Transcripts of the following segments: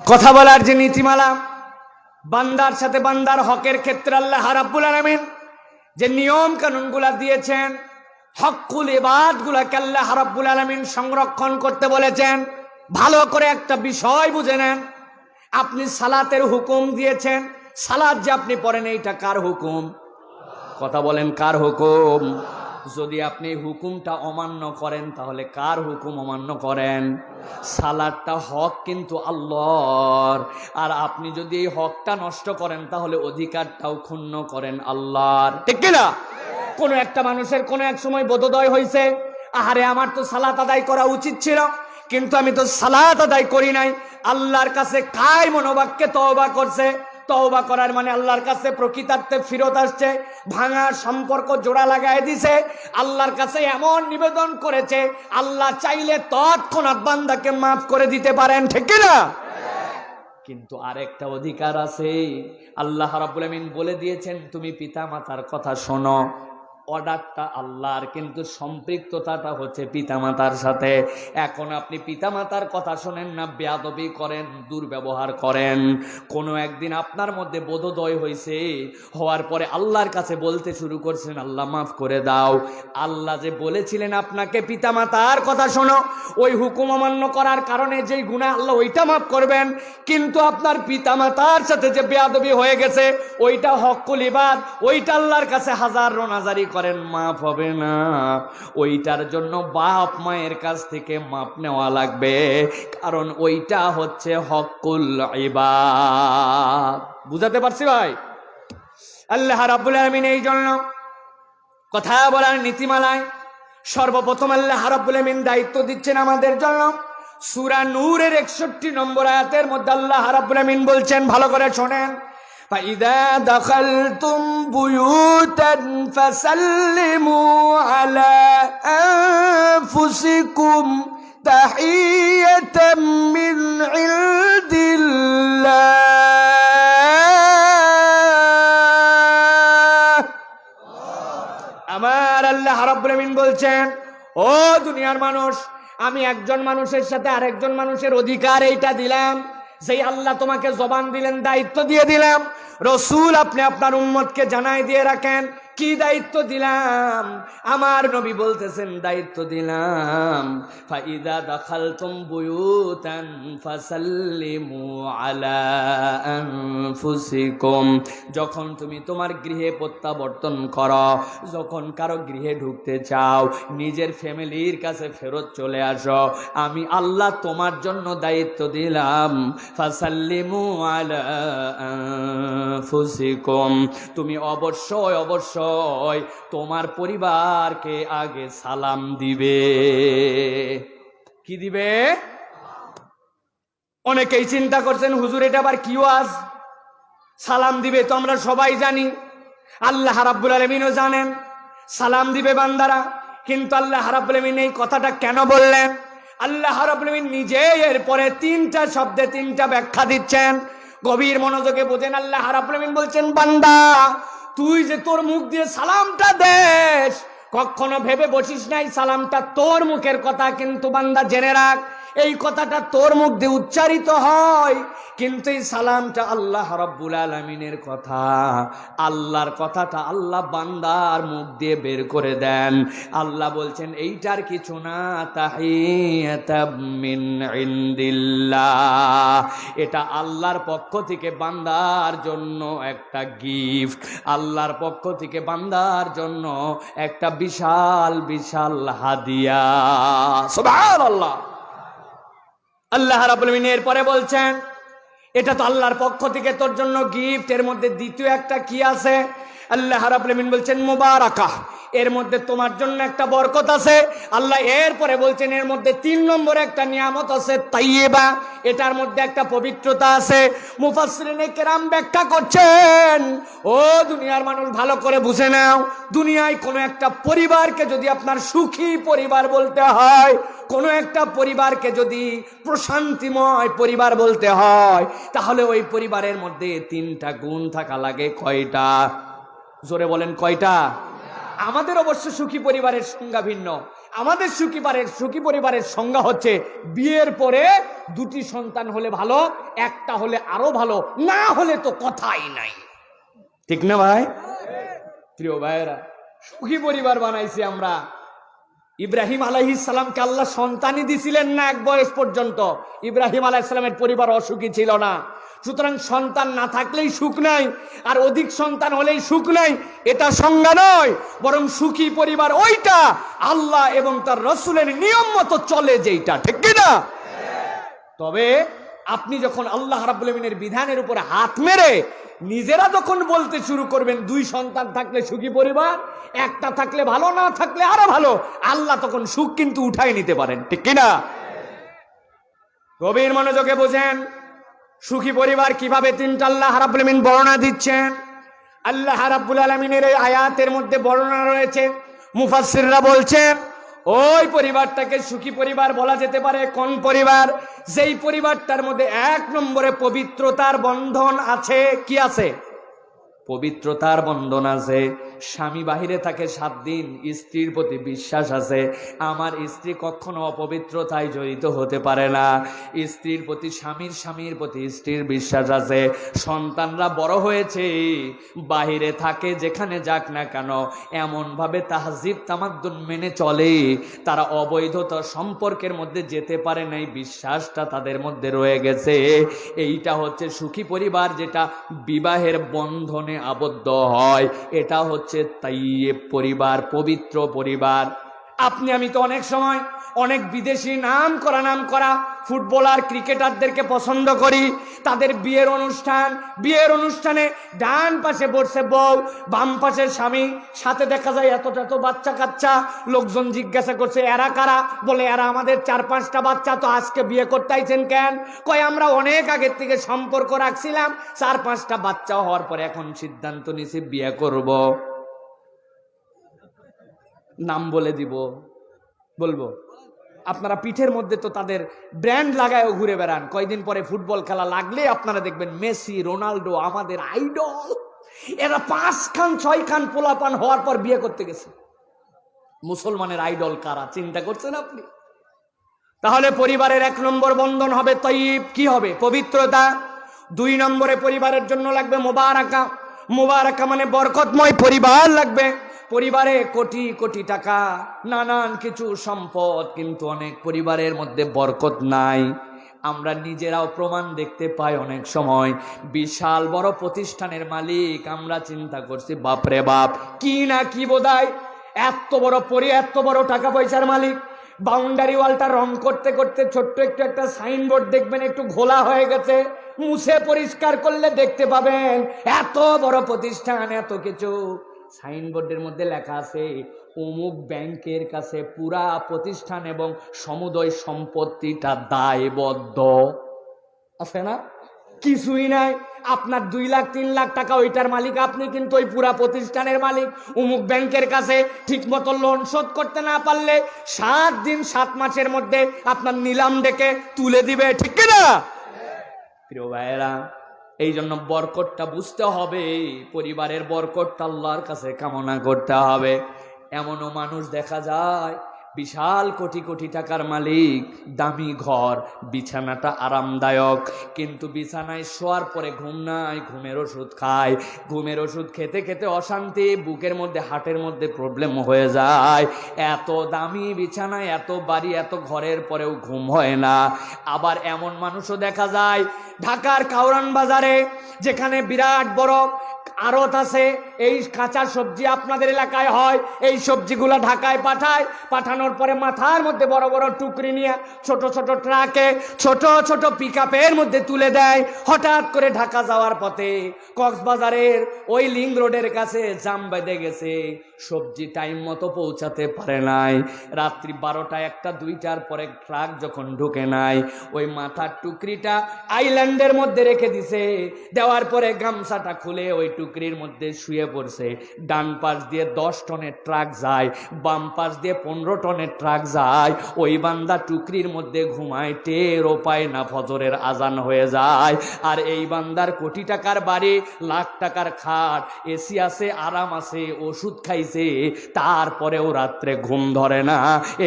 কথা বলার যে নীতিমালা, বান্দার সাথে বান্দার হকের ক্ষেত্রে আল্লাহ রাব্বুল আলামিন যে নিয়ম কানুনগুলা দিয়েছেন, হকুল এবাদ গুলাকে আল্লাহ রাব্বুল আলামিন সংরক্ষণ করতে বলেছেন। ভালো করে একটা বিষয় বুঝে নেন, আপনি সালাতের হুকুম দিয়েছেন, সালাত যে আপনি পড়েন এইটা কার হুকুম? কথা বলেন কার হুকুম? যদি আপনি হুকুমটা অমান্য করেন, তাহলে কার হুকুম অমান্য করেন? সালাদটা হক কিন্তু আল্লাহর। আর আপনি যদি এই হকটা নষ্ট করেন, তাহলে অধিকারটাও ক্ষুণ্ণ করেন আল্লাহর। ঠিক কিনা? কোনো একটা মানুষের কোনো এক সময় বোধোদয় হয়েছে আহারে আমার তো সালাত আদায় করা উচিত ছিল, কিন্তু আমি তো সালাত আদায় করি নাই। আল্লাহর কাছে কায় মনোবাক্যে তওবা করছে তওবা করার মানে আল্লাহর কাছে প্রকৃতার্থে ফিরত আসছে, ভাঙা সম্পর্ক জোড়া লাগায় দিছে, আল্লাহর কাছে এমন নিবেদন করেছে, আল্লাহ চাইলে তৎক্ষণাৎ বান্দাকে মাফ করে দিতে পারেন, ঠিক না কিন্তু আরেকটা অধিকার আছে, আল্লাহ রাব্বুল আমিন বলে দিয়েছেন, তুমি পিতা মাতার কথা শোনো অর্ডারটা আল্লাহর, কিন্তু সম্পৃক্ততাটা হচ্ছে পিতামাতার সাথে। এখন আপনি পিতামাতার কথা শোনেন না, বেয়াদবি করেন, দুর্ব্যবহার করেন। কোনো একদিন আপনার মধ্যে বোধোদয় হয়েছে হওয়ার পরে আল্লাহর কাছে বলতে শুরু করছেন, আল্লাহ মাফ করে দাও। আল্লাহ যে বলেছিলেন আপনাকে, পিতামাতার কথা শোনো। ওই হুকুম অমান্য করার কারণে যেই গুণা আল্লাহ ওইটা মাফ করবেন। কিন্তু আপনার পিতামাতার সাথে যে বেয়াদবি হয়ে গেছে, ওইটা হকুল ইবাদ, ওইটা আল্লাহর কাছে হাজার রোনাজারি করেন, মাফ হবে না। ওইটার জন্য বাপ মায়ের কাছ থেকে মাপ নেওয়া লাগবে। কারণ ওইটা হচ্ছে হকুল বুঝাতে পারছি ভাই? আল্লাহ রাব্বুল আলামিন এই জন্য কথা বলার নীতিমালায় সর্বপ্রথম আল্লাহ রাব্বুল আলামিন দায়িত্ব দিচ্ছেন আমাদের জন্য। সূরা নূরের 61 নম্বর আয়াতের মধ্যে আল্লাহ রাব্বুল আলামিন বলছেন, ভালো করে শোনেন। فإذا دخلتم بيوتا فسلموا على أنفسكم تحية من عند الله আমার আল্লাহ রাব্বুল আমিন বলছেন ও দুনিয়ার মানুষ আমি একজন মানুষের সাথে আরেকজন মানুষের অধিকার এইটা দিলাম সেই আল্লাহ তোমাকে জবান দিলেন, দায়িত্ব দিয়ে দিলাম। রসুল আপনি আপনার উম্মতকে জানাই দিয়ে রাখেন। কি দায়িত্ব দিলাম? আমার নবী বলতেছেন, দায়িত্ব দিলাম। ফাইদা দাখালতুম বুয়ুতান ফাসাল্লিমু আলা আনফুসিকুম। যখন তুমি তোমার গৃহে প্রত্যাবর্তন করো, যখন কারও গৃহে ঢুকতে চাও, নিজের ফ্যামিলির কাছে ফেরত চলে আসো, আমি আল্লাহ তোমার জন্য দায়িত্ব দিলাম। ফাসাল্লিমু আলা আনফুসিকুম। তুমি অবশ্যই অবশ্যই তোমার পরিবারকে আগে সালাম দিবে। কি দিবে? অনেকেই চিন্তা করছেন, হুজুর, এটা আবার কি ওয়াজ? সালাম দিবে তো আমরা সবাই জানি। আল্লাহ রাব্বুল আলমিনও জানেন, সালাম দিবে বান্দারা। কিন্তু আল্লাহ রাব্বুল আলমিন এই কথাটা কেন বললেন? আল্লাহ রাব্বুল আলমিন নিজে এরপরে তিনটা শব্দে তিনটা ব্যাখ্যা দিচ্ছেন। গভীর মনোযোগে বোঝেন, আল্লাহ রাব্বুল বলছেন, বান্দা তুই যে তোর মুখ দিয়ে সালামটা দেশ কখনো ভেবে বসিস নাই সালামটা তোর মুখের কথা, কিন্তু বান্দা জেনে রাখ এই কথাটা তোর মুখ দিয়ে উচ্চারিত হয়। কিন্তু এই সালামটা আল্লাহ রব্বুল আলমিনের কথা। আল্লাহর কথাটা আল্লাহ বান্দার মুখ দিয়ে বের করে দেন। আল্লাহ বলছেন, এইটার কিছু না ইন্দিল্লাহ। এটা আল্লাহর পক্ষ থেকে বান্দার জন্য একটা গিফট। আল্লাহর পক্ষ থেকে বান্দার জন্য একটা বিশাল বিশাল হাদিয়া। সুবহানাল্লাহ। আল্লাহ রাব্বুল রাবুলমিন এরপরে বলছেন, এটা তো আল্লাহর পক্ষ থেকে তোর জন্য গিফট এর মধ্যে দ্বিতীয় একটা কি আছে? আল্লাহ রাবুলমিন বলছেন মুবারাকা এর মধ্যে তোমার জন্য একটা বরকত আছে। আল্লাহ এরপরে বলছেন, এর মধ্যে তিন নম্বরে একটা নিয়ামত আছে তাইয়েবা এটার মধ্যে একটা পবিত্রতা আছে। মুফাসসিরিনে কেরাম ব্যাখ্যা করছেন, ও দুনিয়ার মানুষ, ভালো করে বুঝে নাও, দুনিয়ায় কোনো একটা পরিবারকে যদি আপনার সুখী পরিবার বলতে হয়, কোনো একটা পরিবারকে যদি প্রশান্তিময় পরিবার বলতে হয়, তাহলে ওই পরিবারের মধ্যে তিনটা গুণ থাকা লাগে। কয়টা? জোরে বলেন কয়টা? আমাদের অবশ্য সুখী পরিবারের সংজ্ঞা ভিন্ন। আমাদের সুখী সুখী পরিবারের সংজ্ঞা হচ্ছে বিয়ের পরে দুটি সন্তান হলে ভালো, একটা হলে আরও ভালো, না হলে তো কথাই নাই। ঠিক না ভাই? প্রিয় ভাইয়েরা, সুখী পরিবার বানাইছি আমরা। ইব্রাহিম আলাইহিস সালামকে আল্লাহ সন্তানই দিছিলেন না এক বয়স পর্যন্ত। ইব্রাহিম আলাইহিস পরিবার অসুখী ছিল না। সুতরাং সন্তান না থাকলেই সুখ নাই, আর অধিক সন্তান হলেই সুখ নাই, এটা সংজ্ঞা নয়, বরং সুখী পরিবার ওইটা, আল্লাহ এবং তার রসুলের নিয়ম মতো চলে যেইটা, ঠিক কি না? তবে আপনি যখন আল্লাহ রাব্বুল আমিনের বিধানের উপরে হাত মেরে নিজেরা যখন বলতে শুরু করবেন, দুই সন্তান থাকলে সুখী পরিবার, একটা থাকলে ভালো, না থাকলে আরও ভালো, আল্লাহ তখন সুখ কিন্তু উঠাই নিতে পারেন, ঠিক কিনা গভীর মনোযোগে বোঝেন সুখী পরিবার কীভাবে তিনটা আল্লাহ রাব্বুল আমিন বর্ণনা দিচ্ছেন? আল্লাহ রাব্বুল আলমিনের এই আয়াতের মধ্যে বর্ণনা রয়েছে, মুফাসসিররা বলছেন ওই পরিবারটাকে সুখী পরিবার বলা যেতে পারে। কোন পরিবার? যেই পরিবারটার মধ্যে এক নম্বরে পবিত্রতার বন্ধন আছে, কি আছে? পবিত্রতার বন্ধন আছে। স্বামী বাহিরে থাকে সাত দিন, স্ত্রীর প্রতি বিশ্বাস আছে। আমার স্ত্রী কখনো অপবিত্রতায় জড়িত হতে পারে না। স্ত্রীর প্রতি স্বামীর স্বামীর প্রতি স্ত্রীর বিশ্বাস আছে। সন্তানরা বড় হয়েছে, বাহিরে থাকে যেখানে যাক না কেন, এমনভাবে তাহজিব, তামাদ্দুন মেনে চলে। তারা অবৈধতা সম্পর্কের মধ্যে যেতে পারে না এই বিশ্বাসটা তাদের মধ্যে রয়ে গেছে। এইটা হচ্ছে সুখী পরিবার যেটা বিবাহের বন্ধনে আবদ্ধ হয়। এটা হচ্ছে তাইয়ে পরিবার, পবিত্র পরিবার। আপনি, আমি তো অনেক সময় অনেক বিদেশি নাম করা নাম করা ফুটবলার, ক্রিকেটারদেরকে পছন্দ করি। তাদের বিয়ের অনুষ্ঠান, বিয়ের অনুষ্ঠানে ডান পাশে বসে বউ, বাম পাশে স্বামী, সাথে দেখা যায় এত এত বাচ্চা কাচ্চা। লোকজন জিজ্ঞাসা করছে, এরা কারা? বলে, এরা আমাদের চার, পাঁচটা বাচ্চা, তো আজকে বিয়ে করতে আইছেন কেন? কয়, আমরা অনেক আগের থেকে সম্পর্ক রাখছিলাম, চার, পাঁচটা বাচ্চা হওয়ার পরে এখন সিদ্ধান্ত নিছি বিয়ে করব। নাম বলে দিব। বলব। আপনারা পিঠের মধ্যে তো তাদের ব্র্যান্ড লাগায়ও ঘুরে বেড়ান। কয়দিন পরে ফুটবল খেলা লাগলে আপনারা দেখবেন মেসি রোনাল্ডো আমাদের আইডল এরা পাঁচ খান, ছয় খান পোলাপান হওয়ার পর বিয়ে করতে গেছে। মুসলমানের আইডল কারা? চিন্তা করছেন আপনি? তাহলে পরিবারের এক নম্বর বন্ধন হবে তৈব কি হবে? পবিত্রতা। দুই নম্বরে পরিবারের জন্য লাগবে মোবারকা। মোবারকা মানে বরকতময় পরিবার লাগবে। পরিবারে কোটি কোটি টাকা, নানান কিছু সম্পদ, কিন্তু অনেক পরিবারের মধ্যে বরকত নাই। আমরা নিজেরাও প্রমাণ দেখতে পাই অনেক সময়, বিশাল বড় প্রতিষ্ঠানের মালিক, আমরা চিন্তা করছি, বাপরে বাপ, কি না কি বোধায় এত বড় পরি, এত বড় টাকা পয়সার মালিক। বাউন্ডারি ওয়ালটা রং করতে করতে ছোট্ট একটু একটা সাইনবোর্ড দেখবেন, একটু ঘোলা হয়ে গেছে। মুছে পরিষ্কার করলে দেখতে পাবেন, এত বড় প্রতিষ্ঠান, এত কিছু। সাইনবোর্ডের মধ্যে লেখা আছে, অমুক ব্যাংকের কাছে পুরা প্রতিষ্ঠান এবং সমুদয় সম্পত্তিটা দায়বদ্ধ। আছে না? কিছুই নাই। আপনার দুই লাখ, তিন লাখ টাকা ওইটার মালিক, আপনি কিন্তু ওই পুরা প্রতিষ্ঠানের মালিক। অমুক ব্যাংকের কাছে ঠিক মতো লোন শোধ করতে না পারলে সাত দিন, সাত মাসের মধ্যে আপনার নিলাম ডেকে তুলে দিবে, ঠিক না প্রিয় ভাইয়েরা এই জন্য বরকটটা বুঝতে হবে, পরিবারের বরকটটা আল্লাহর কাছে কামনা করতে হবে। এমনও মানুষ দেখা যায় বিশাল কোটি কোটি টাকার মালিক, দামি ঘর, বিছানাটা আরামদায়ক। কিন্তু বিছানায় শোয়ার পরে ঘুম নাই, ঘুমের ওষুধ খায় ঘুমের ওষুধ খেতে খেতে অশান্তি, বুকের মধ্যে হাটের মধ্যে প্রবলেম হয়ে যায়। এত দামি বিছানায়, এত বাড়ি, এত ঘরের পরেও ঘুম হয় না। আবার এমন মানুষও দেখা যায়, ঢাকার কাউরান বাজারে, যেখানে বিরাট বড় আড়ত আছে, এই কাঁচা সবজি আপনাদের এলাকায় হয়, এই সবজিগুলো ঢাকায় পাঠায়, পাঠানোর পরে মাথার মধ্যে বড় বড় টুকরি নিয়ে ছোট ছোট ট্রাকে, ছোট ছোট পিক মধ্যে তুলে দেয়, হঠাৎ করে ঢাকা যাওয়ার পথে কক্সবাজারের ওই লিং রোডের কাছে জাম বেঁধে গেছে, সবজি টাইম মতো পৌঁছাতে পারে নাই। রাত্রি বারোটা, একটা, দুইটার পরে ট্রাক যখন ঢুকে নাই, ওই মাথার টুকরিটা আইল্যান্ডের মধ্যে রেখে দিছে, দেওয়ার পরে গামছাটা খুলে ওই টুকরি টুকরির মধ্যে শুয়ে পড়ছে। ডান পাশ দিয়ে দশ টনের ট্রাক যায়, বাম পাশ দিয়ে পনেরো টনের ট্রাক যায়। ওই বান্দা টুকরির মধ্যে ঘুমায়, টেরও পায় না, ফজরের আজান হয়ে যায়। আর এই বান্দার কোটি টাকার বাড়ি, লাখ টাকার খাট, এসি আছে, আরাম আছে, ওষুধ খাইছে, তারপরেও রাত্রে ঘুম ধরে না।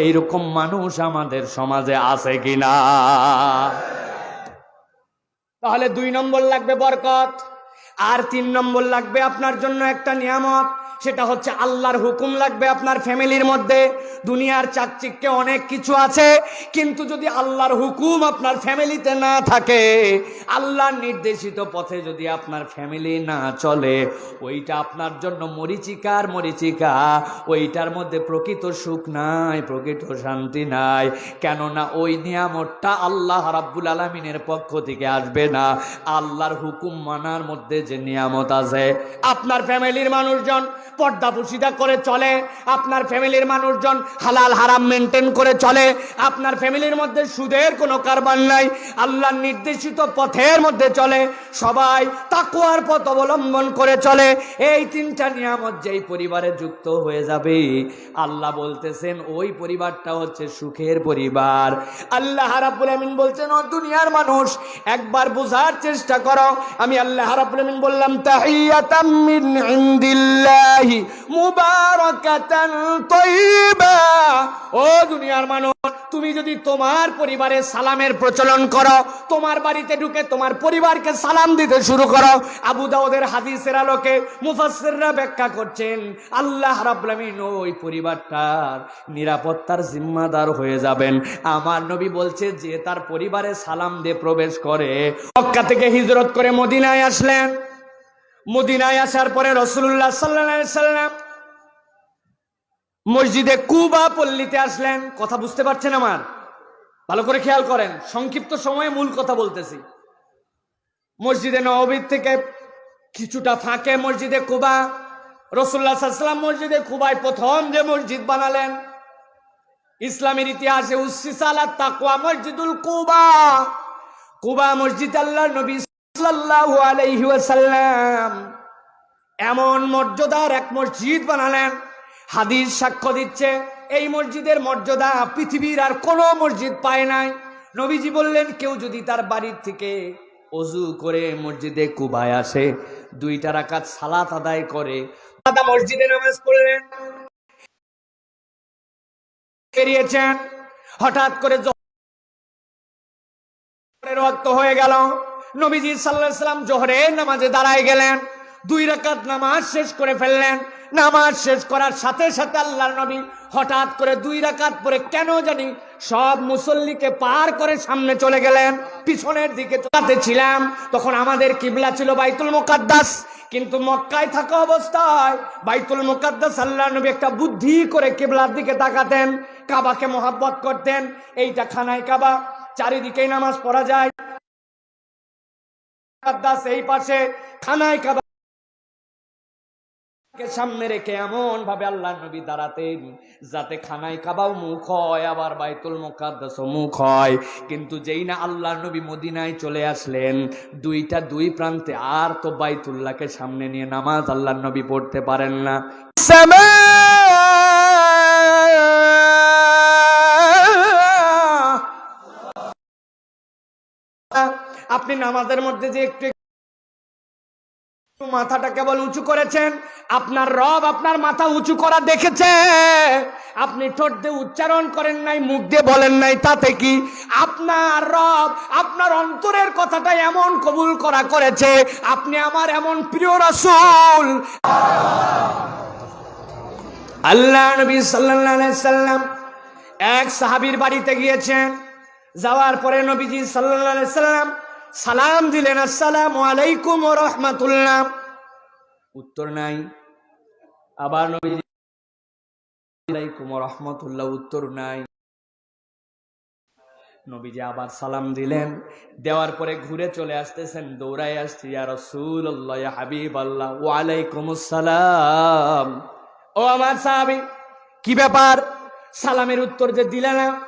এইরকম মানুষ আমাদের সমাজে আছে কিনা? তাহলে দুই নম্বর লাগবে বরকত। আর তিন নম্বর লাগবে আপনার জন্য একটা নিয়ামত। সেটা হচ্ছে আল্লাহর হুকুম লাগবে আপনার ফ্যামিলির মধ্যে। দুনিয়ার চাকচিক্যে অনেক কিছু আছে, কিন্তু যদি আল্লাহর হুকুম আপনার ফ্যামিলিতে না থাকে, আল্লাহর নির্দেশিত পথে যদি আপনার ফ্যামিলি না চলে, ওইটা আপনার জন্য মরিচিকার মরিচিকা। ওইটার মধ্যে প্রকৃত সুখ নাই, প্রকৃত শান্তি নাই। কেননা ওই নিয়ামতটা আল্লাহ রাব্বুল আলমিনের পক্ষ থেকে আসবে না। আল্লাহর হুকুম মানার মধ্যে যে নিয়ামত আছে, আপনার ফ্যামিলির মানুষজন পর্দা পুশিদা করে চলে। আপনার ফ্যামিলির মানুষজন হালাল হারাম মেনটেন করে চলে। আপনার ফ্যামিলির মধ্যে সুদের কোনো কারবার নাই। আল্লাহর নির্দেশিত পথের মধ্যে চলে। সবাই তাকুয়ার পথ অবলম্বন করে চলে। এই তিনটা নিয়ামত যেই পরিবারে যুক্ত হয়ে যাবে, আল্লাহ বলতেছেন, ওই পরিবারটা হচ্ছে সুখের পরিবার। আল্লাহ রাব্বুল আমিন বলছেন, ও দুনিয়ার মানুষ, একবার বোঝার চেষ্টা করো। আমি আল্লাহ রাব্বুল আমিন বললাম, তাহিয়াতাম মিন ইনদিল্লাহি। মুবারাকাতান তাইয়্যিবা ও দুনিয়ার মানুষ, তুমি যদি তোমার পরিবারে সালামের প্রচলন করো, তোমার বাড়িতে ঢুকে তোমার পরিবারকে সালাম দিতে শুরু করো, আবু দাউদের হাদিসের আলোকে মুফাসসিররা ব্যাখ্যা করছেন, আল্লাহ রাব্বুল ওই পরিবারটার নিরাপত্তার জিম্মাদার হয়ে যাবেন। আমার নবী বলছে, যে তার পরিবারে সালাম দিয়ে প্রবেশ করে, মক্কা থেকে হিজরত করে মদিনায় আসলেন। মদিনায় আসার পরে রসুল্লাহ সাল্লাহ সাল্লাম মসজিদে কুবা পল্লীতে আসলেন। কথা বুঝতে পারছেন আমার? ভালো করে খেয়াল করেন। সংক্ষিপ্ত সময়ে মূল কথা বলতেছি। মসজিদে নবীর থেকে কিছুটা ফাঁকে মসজিদে কুবা। রসুল্লাহ সাল্লাম মসজিদে কুবায় প্রথম যে মসজিদ বানালেন, ইসলামের ইতিহাসে উসিসালা তাকুয়া মসজিদুল কুবা। কুবা মসজিদ আল্লাহ নবী এমন মর্যাদার এক মসজিদ বানালেন। হাদিস সাক্ষ্য দিচ্ছে, এই মসজিদের মর্যাদা পৃথিবীর আর কোনো মসজিদ পায় নাই। নবীজি বললেন, কেউ যদি তার বাড়ির থেকে অজু করে মসজিদে কুবায় আসে, দুইটা রাকাত সালাত আদায় করে দাদা মসজিদে নামাজ পড়লেন বেরিয়েছেন হঠাৎ করে ওয়াক্ত হয়ে গেল। নবীজি সাল্লাহ সাল্লাম জোহরের নামাজে দাঁড়ায় গেলেন, দুই রাকাত নামাজ শেষ করে ফেললেন। নামাজ শেষ করার সাথে সাথে আল্লাহর নবী হঠাৎ করে দুই রাকাত পরে কেন জানি সব মুসল্লিকে পার করে সামনে চলে গেলেন। পিছনের দিকে চলাতে ছিলাম, তখন আমাদের কিবলা ছিল বাইতুল মোকাদ্দাস। কিন্তু মক্কায় থাকা অবস্থায় বাইতুল মুকাদ্দাস আল্লাহ নবী একটা বুদ্ধি করে কেবলার দিকে তাকাতেন, কাবাকে মহাব্বত করতেন। এইটা খানায় কাবা, চারিদিকেই নামাজ পড়া যায়। এই পাশে খানায় সামনে রেখে এমন ভাবে আল্লাহ নবী দাঁড়াতেন যাতে খানায় মুখ হয়, আবার বাইতুল মুখ হয়। কিন্তু যেই না আল্লাহ নবী মদিনায় চলে আসলেন, দুইটা দুই প্রান্তে আর তো বাইতুল্লাহকে সামনে নিয়ে নামাজ আল্লাহ নবী পড়তে পারেন না। আপনি নামাজের মধ্যে যে একটু মাথাটা কেবল উঁচু করেছেন, আপনার রব আপনার মাথা উঁচু করা দেখেছে। আপনি ঠোঁট দিয়ে উচ্চারণ করেন নাই, মুখ দিয়ে বলেন নাই, তাতে কি? আপনার রব আপনার অন্তরের কথাটা এমন কবুল করা করেছে, আপনি আমার এমন প্রিয় রাসূল। আল্লাহ নবী আলাইহি সাল্লাম এক সাহাবীর বাড়িতে গিয়েছেন, যাওয়ার পরে নবীজি আলাইহি সাল্লাম সালাম দিলেন, আসসালামু আলাইকুম ওয়া রাহমাতুল্লাহ। উত্তর নাই। আবার নবীজি ওয়া উত্তর নাই। নবীজি আবার সালাম দিলেন। দেওয়ার পরে ঘুরে চলে আসতেছেন দৌড়াই আসছি আর রাসূলুল্লাহ, ইয়া হাবিবাল্লাহ, ওয়া আলাইকুমুস সালাম। ও আমার সাহাবী, কি ব্যাপার? সালামের উত্তর যে দিলে না,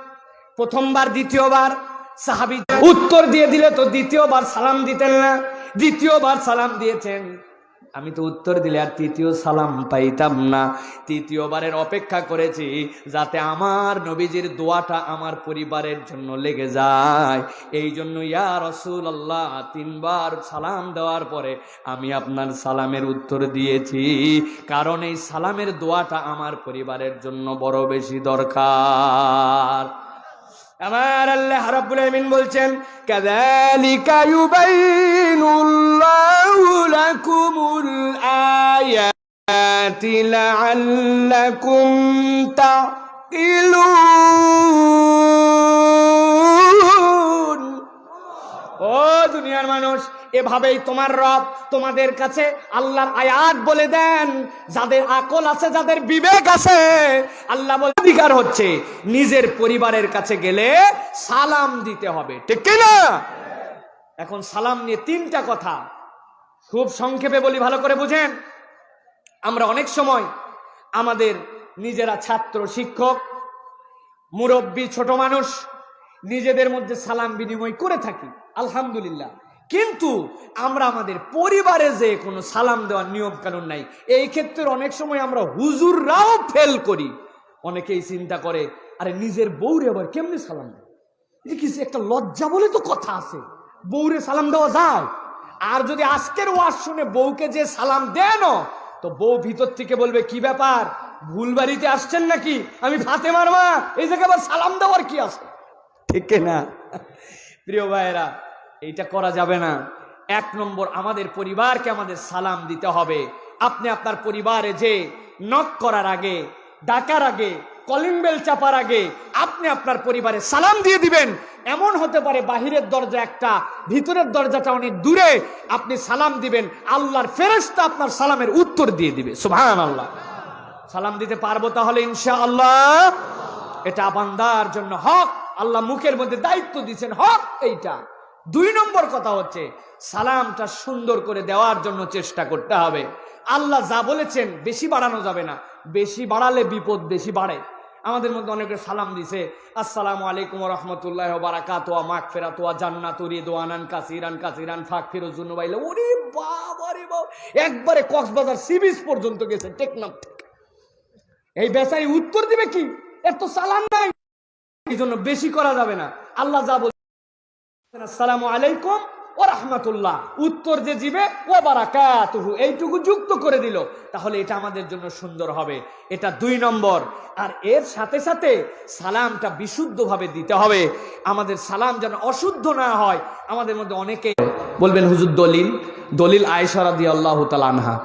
প্রথমবার, দ্বিতীয়বার সাহাবি উত্তর দিয়ে দিলে তো দ্বিতীয়বার সালাম দিতেন না, দ্বিতীয়বার সালাম দিয়েছেন। আমি তো উত্তর দিলে আর তৃতীয় সালাম পাইতাম না। তৃতীয়বারের অপেক্ষা করেছি যাতে আমার নবীজির দোয়াটা আমার পরিবারের জন্য লেগে যায়। এই জন্য ইয়া রসুল আল্লাহ তিনবার সালাম দেওয়ার পরে আমি আপনার সালামের উত্তর দিয়েছি। কারণ এই সালামের দোয়াটা আমার পরিবারের জন্য বড় বেশি দরকার। আমার আল্লাহ রাব্বুল আলামিন বলছেন কাযালিকা ইউবাইনুল্লাহু লাকুমুল আয়াতি লাআল্লাকুম তাকিলুন ও দুনিয়ার মানুষ এভাবেই তোমার রব তোমাদের কাছে আল্লাহর আয়াত বলে দেন। যাদের আকল আছে, যাদের বিবেক আছে, আল্লাহ অধিকার হচ্ছে, নিজের পরিবারের কাছে গেলে সালাম দিতে হবে। ঠিক না? এখন সালাম নিয়ে তিনটা কথা খুব সংক্ষেপে বলি, ভালো করে বুঝেন। আমরা অনেক সময় আমাদের নিজেরা ছাত্র, শিক্ষক, মুরব্বী, ছোট মানুষ নিজেদের মধ্যে সালাম বিনিময় করে থাকি। আলহামদুলিল্লাহ। কিন্তু আমরা আমাদের পরিবারে যে কোনো সালাম দেওয়ার নিয়ম কানুন নাই। এই ক্ষেত্রে অনেক সময় আমরা হুজুররাও ফেল করি। অনেকেই চিন্তা করে, আরে নিজের বউরে আবার কেমনি সালাম দেয়? কিছু একটা লজ্জা বলে তো কথা আছে। বউরে সালাম দেওয়া যায়। আর যদি আজকের ওয়াজ শুনে বউকে যে সালাম দেন, তো বউ ভিতর থেকে বলবে, কি ব্যাপার? ভুল বাড়িতে আসছেন নাকি? আমি ফাতে মারমা। এই জায়গায় আবার সালাম দেওয়ার কি আছে? ঠিক না? প্রিয় ভাইয়েরা এইটা করা যাবে না। এক নম্বর, আমাদের পরিবারকে আমাদের সালাম দিতে হবে। আপনি আপনার পরিবারে যে নক করার আগে, ডাকার আগে কলিং বেল চাপার আগে, আপনি আপনার পরিবারে সালাম দিয়ে দিবেন। এমন হতে পারে বাহিরের দরজা একটা, ভিতরের দরজাটা অনেক দূরে, আপনি সালাম দিবেন, আল্লাহর ফেরেশতা আপনার সালামের উত্তর দিয়ে দিবে। সুবহান আল্লাহ সালাম দিতে পারব তাহলে ইনশা আল্লাহ এটা আবান্দার জন্য হক। আল্লাহ মুখের মধ্যে দায়িত্ব দিচ্ছেন হক এইটা। দুই নম্বর কথা হচ্ছে, সালামটা সুন্দর করে দেওয়ার জন্য চেষ্টা করতে হবে। আল্লাহ যা বলেছেন, বেশি বাড়ানো যাবে না। বেশি বাড়ালে বিপদ বেশি বাড়ে। আমাদের মধ্যে অনেকে সালাম দিছে, আসসালামু আলাইকুম রহমতুল্লাহ বারাকাতোয়া মাক ফেরাতোয়া জান্নাত দোয়ানান কাসিরান কাসিরান ফাক ফিরোজুন বাইলে ওরে বাবা রে বাবা, একবারে কক্সবাজার সি বিচ পর্যন্ত গেছে, টেকনাফ থেকে। এই বেচারি উত্তর দিবে কি? এত সালাম নাই। এই জন্য বেশি করা যাবে না। আল্লাহ যা বলছেন আসসালামু আলাইকুম ও রহমতুল্লাহ। উত্তর যে দিবে ও বারাকাতুহু। এইটুকু যুক্ত করে দিল। তাহলে এটা আমাদের জন্য সুন্দর হবে। এটা দুই নম্বর। আর এর সাথে সাথে সালামটা বিশুদ্ধভাবে দিতে হবে। আমাদের সালাম যেন অশুদ্ধ না হয়, আমাদের মধ্যে অনেকে বলবেন, হুজুর, দলিল? দলিল আয়সা রাদি আল্লাহ তালানহা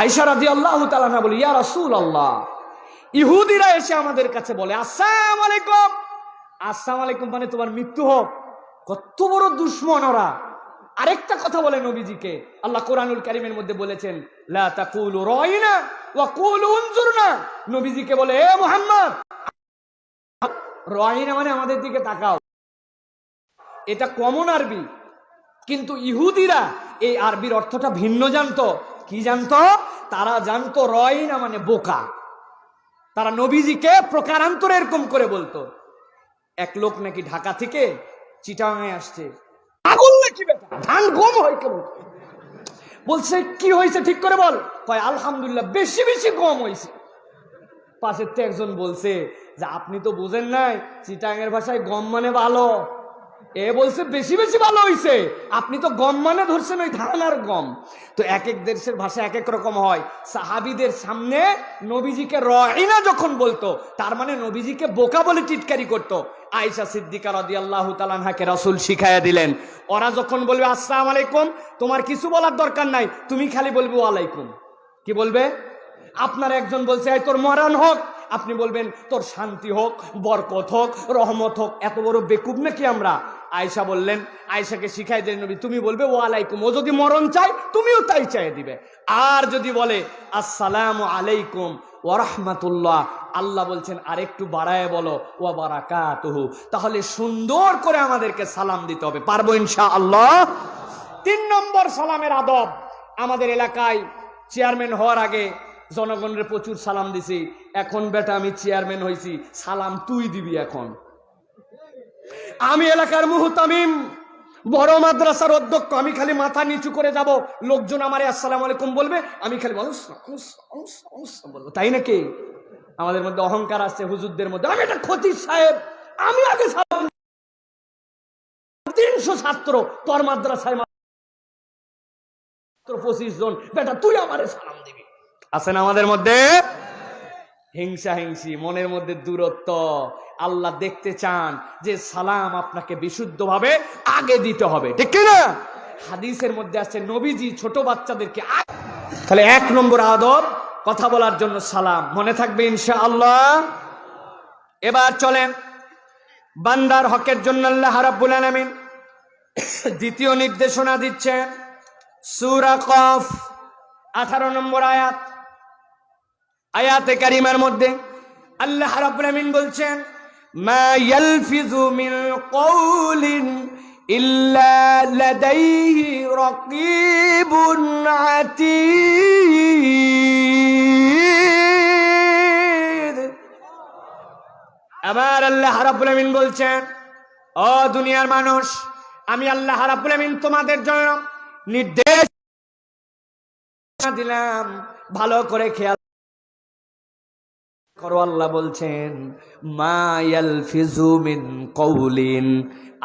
আয়সা রাদি আল্লাহ তালানহা বলি, ইয়া রাসূল আল্লাহ ইহুদিরা এসে আমাদের কাছে বলে, আসসালাম আলাইকুম। আসসালাম আলাইকুম মানে তোমার মৃত্যু হোক। কত বড় দুশ্মন ওরা। আরেকটা কথা বলে নবীজিকে। আল্লাহ কোরআনুল কারিমের মধ্যে বলেছেন নবীজিকে বলে, এ মুহাম্মদ রাইনা মানে আমাদের দিকে তাকাও। এটা কমন আরবি। কিন্তু ইহুদিরা, এই আরবির অর্থটা ভিন্ন জানতো। কি জানতো? তারা জানতো রয়না মানে বোকা। তারা নবীজিকে প্রকারান্তরে এরকম করে বলতো। এক লোক নাকি ঢাকা থেকে চিটাঙে আসছে। আগুন নাকি বেটা? ধান গম হয় কেমন? বলছে কি হয়েছে? ঠিক করে বল। কয় আলহামদুলিল্লাহ বেশি বেশি গম হয়েছে। পাশের তো একজন বলছে যে আপনি তো বুঝেন নাই চিটাঙের ভাষায় গম মানে ভালো। এ বলছে, বেশি বেশি ভালো হইছে। আপনি তো গম মানে ধরছেন ওই ধান আর গম। তো এক এক দেশের ভাষা এক এক রকম হয়। সাহাবিদের সামনে নবীজিকে রহিনা যখন বলতো, তার মানে নবীজিকে বোকা বলে টিটকারি করতো। আয়েশা সিদ্দিকা রদি আল্লাহ তালানহাকে রসুল শিখাইয়া দিলেন। ওরা যখন বলবে, আসসালাম আলাইকুম, তোমার কিছু বলার দরকার নাই, তুমি খালি বলবে ওয়ালাইকুম কি বলবে? আপনার একজন বলছে তোর মরান হোক। আপনি বলবেন, তোর শান্তি হোক, বরকত হোক, রহমত হোক, এত বড় বেকুব নাকি আমরা? আয়সা বললেন আয়সাকে শিখাই দেন নবী, তুমি বলবে, ও আলাইকুম, ও যদি মরণ চাই তুমিও তাই চাই দিবে। আর যদি বলে, আসসালাম আলাইকুম ওরহমাতুল্লাহ আল্লাহ বলছেন আর একটু বাড়ায় বলো ও বারাকাতুহু। তাহলে সুন্দর করে আমাদেরকে সালাম দিতে হবে। পারব ইনশা আল্লাহ তিন নম্বর সালামের আদব, আমাদের এলাকায় চেয়ারম্যান হওয়ার আগে জনগণের প্রচুর সালাম দিছি। এখন বেটা আমি চেয়ারম্যান হয়েছি সালাম তুই দিবি এখন। আমি এলাকার মুহতামিম, বড় মাদ্রাসার অধ্যক্ষ, আমি খালি মাথা নিচু করে যাব, লোকজন আমারে আসসালামু আলাইকুম বলবে, আমি খালি বলব। তাই নাকি? আমাদের মধ্যে অহংকার আছে হুজুরদের মধ্যে। আমি একটা খতির সাহেব, আমি আগে তিনশো ছাত্র, তোর মাদ্রাসায় পঁচিশ জন। বেটা, তুই আমারে সালাম দিবি। আছেন আমাদের মধ্যে? হিংসা হিংসি, মনের মধ্যে দূরত্ব। আল্লাহ দেখতে চান যে সালাম আপনাকে বিশুদ্ধভাবে আগে দিতে হবে। ঠিক না? হাদিসের মধ্যে আছে, নবীজি ছোট বাচ্চাদেরকে তাহলে এক নম্বর আদব, কথা বলার জন্য সালাম। মনে থাকবে ইনশা আল্লাহ এবার চলেন। বান্দার হকের জন্য আল্লাহ রাব্বুল আলামিন দ্বিতীয় নির্দেশনা দিচ্ছেন। সূরা কফ, আঠারো নম্বর আয়াত। আয়াতে কারিমার মধ্যে আল্লাহ রাব্বুল আমিন বলছেন, মা ইয়ালফিজু মিন কওলিন ইল্লা লাদাইহি রাকিবুন আতীদ। আবার আল্লাহ রাব্বুল আমিন বলছেন, ও দুনিয়ার মানুষ, আমি আল্লাহ রাব্বুল আমিন তোমাদের জন্য নির্দেশ দিলাম, ভালো করে খেয়াল করো, আল্লাহ বলছেন মায়াল ফিজু মিন কৌলিন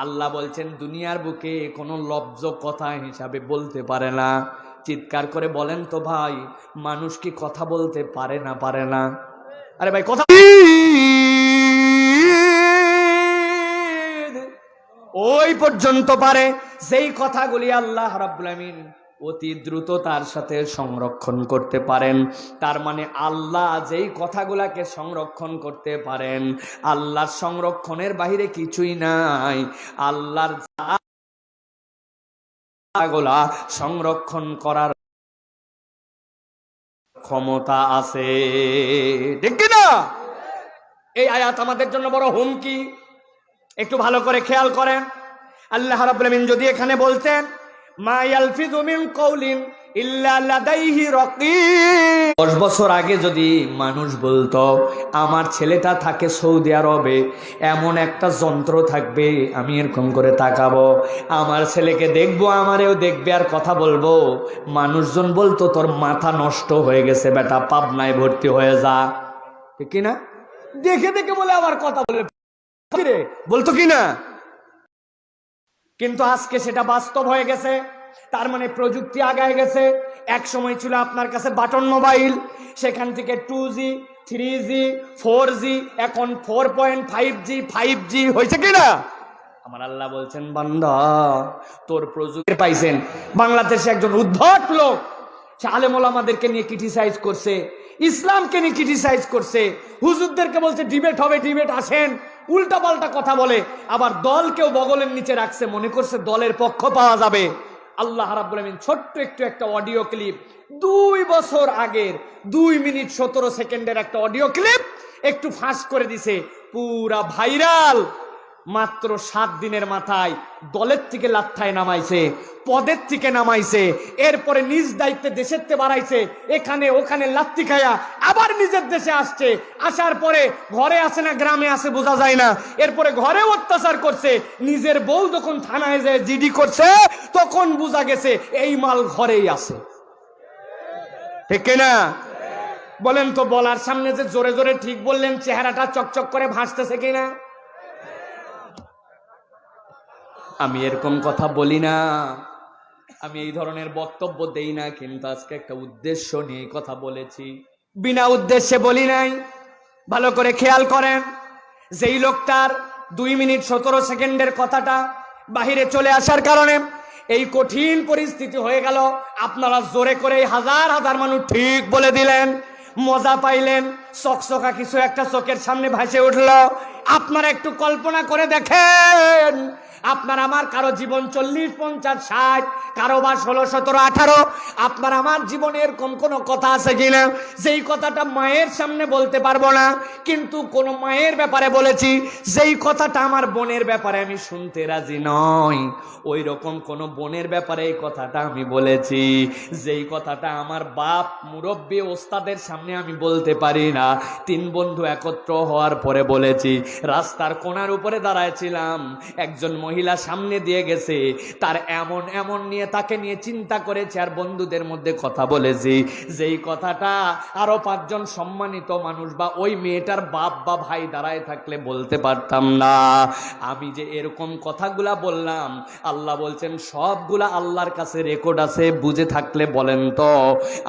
আল্লাহ বলছেন, দুনিয়ার বুকে কোনো লব্জ কথা হিসাবে বলতে পারে না। চিৎকার করে বলেন তো, ভাই, মানুষ কি কথা বলতে পারে না পারে না? আরে ভাই, কথা ওই পর্যন্ত পারে। যেই কথাগুলি আল্লাহ রাব্বুল আমিন অতি দ্রুত তার সাথে সংরক্ষণ করতে পারেন। তার মানে আল্লাহ যেই কথাগুলাকে সংরক্ষণ করতে পারেন, আল্লাহর সংরক্ষণের বাহিরে কিছুই নাই। আল্লাহর কথাগুলা সংরক্ষণ করার ক্ষমতা আছে। ঠিক না? এই আয়াত আমাদের জন্য বড় হুমকি। একটু ভালো করে খেয়াল করেন। আল্লাহ আমিন যদি এখানে বলতেন মা ইয়ালফিজু মিন কওলিন ইল্লা লাদাইহি বছর আগে যদি মানুষ বলতো, আমার ছেলেটা থাকে সৌদি আরবে, এমন একটা যন্ত্র থাকবে, আমি এরকম করে তাকাবো। আমার ছেলেকে দেখব, আমারেও দেখবে, আর কথা বলব। মানুষজন বলতো, তোর মাথা নষ্ট হয়ে গেছে, বেটা, পাবনায় ভর্তি হয়ে যা। ঠিক না? দেখে দেখে বলে আবার কথা বলে। বলতো কি না? কিন্তু আজকে সেটা বাস্তব হয়ে গেছে। তার মানে প্রযুক্তি আগায় গেছে। এক সময় ছিল আপনার কাছে বাটন মোবাইল, সেখান থেকে two G, three G, four G, এখন four point five G five G, হয়েছে কিনা আমার আল্লাহ বলছেন, বান্দা, তোর প্রযুক্তি পাইছেন। বাংলাদেশে একজন উদ্ধট লোক, সে আলেমল আমাদেরকে নিয়ে ক্রিটিসাইজ করছে, ইসলামকে নিয়ে ক্রিটিসাইজ করছে। হুজুরদেরকে বলছে ডিবেট হবে ডিবেট আসেন। উল্টা পাল্টা কথা বলে, আবার দলকেও বগলের নিচে রাখছে, মনে করছে দলের পক্ষ পাওয়া যাবে। আল্লাহ রাব্বুল আমিন ছোট্ট একটু একটা অডিও ক্লিপ, দুই বছর আগের দুই মিনিট সতেরো সেকেন্ডের একটা অডিও ক্লিপ একটু ফাঁস করে দিছে, পুরা ভাইরাল। মাত্র সাত দিনের মাথায় দলের থেকে লাথায় নামাইছে, পদের থেকে নামাইছে, এরপরে নিজ দায়িত্বে দেশের তে বাড়াইছে, এখানে ওখানে লাত্তি খায়া আবার নিজের দেশে আসছে। আসার পরে ঘরে আসে না, গ্রামে আসে বোঝা যায় না। এরপরে ঘরে অত্যাচার করছে, নিজের বউ যখন থানায় যায়, জিডি করছে, তখন বোঝা গেছে এই মাল ঘরেই আছে। ঠিক না? বলেন তো, বলার সামনে যে জোরে জোরে ঠিক বললেন, চেহারাটা চকচক করে ভাসতেছে কিনা আমি এরকম কথা বলি না। আমি এই ধরনের বক্তব্য দেই না, কিন্তু আজকে একটা উদ্দেশ্য নিয়ে কথা বলেছি। বিনা উদ্দেশ্যে বলি নাই, ভালো করে খেয়াল করেন, যেই লোকটার দুই মিনিট সতেরো সেকেন্ডের কথাটা বাহিরে চলে আসার কারণে এই কঠিন পরিস্থিতি হয়ে গেল। আপনারা জোরে করে হাজার হাজার মানুষ ঠিক বলে দিলেন, মজা পাইলেন, চকচকা কিছু একটা চোখের সামনে ভাসে উঠল। আপনারা একটু কল্পনা করে দেখেন আপনার আমার কারও জীবন চল্লিশ, পঞ্চাশ, ষাট, কারও বা ষোলো, সতেরো, আঠারো, আপনার আমার জীবনে এরকম কোনো কথা আছে কিনা যেই কথাটা মায়ের সামনে বলতে পারব না, কিন্তু কোনো মায়ের ব্যাপারে বলেছি, যেই কথাটা আমার বোনের ব্যাপারে আমি শুনতে রাজি নই ওই রকম কোনো বোনের ব্যাপারে এই কথাটা আমি বলেছি, যেই কথাটা আমার বাপ মুরব্বী ওস্তাদের সামনে আমি বলতে পারি না, তিন বন্ধু একত্র হওয়ার পরে বলেছি, রাস্তার কোনার উপরে দাঁড়ায়ছিলাম একজন মহিলা সামনে দিয়ে গেছে। তার এমন এমন নিয়ে তাকে নিয়ে চিন্তা করেছে আর বন্ধুদের মধ্যে কথা বলেছি। যেই কথাটা আরও পাঁচজন সম্মানিত মানুষ বা ওই মেয়েটার বাপ বা ভাই দাঁড়ায় থাকলে বলতে পারতাম না। আমি যে এরকম কথাগুলা বললাম, আল্লাহ বলছেন, সবগুলা আল্লাহর কাছে রেকর্ড আছে, বুঝে থাকলে বলেন তো।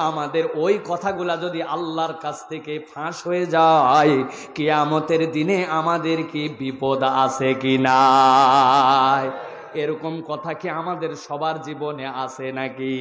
আমাদের ওই কথাগুলা যদি আল্লাহর কাছ থেকে ফাঁস হয়ে যায়, কিয়ামতের দিনে আমাদের কি বিপদ আছে কি না এরকম কথা কি আমাদের সবার জীবনে আছে নাকি?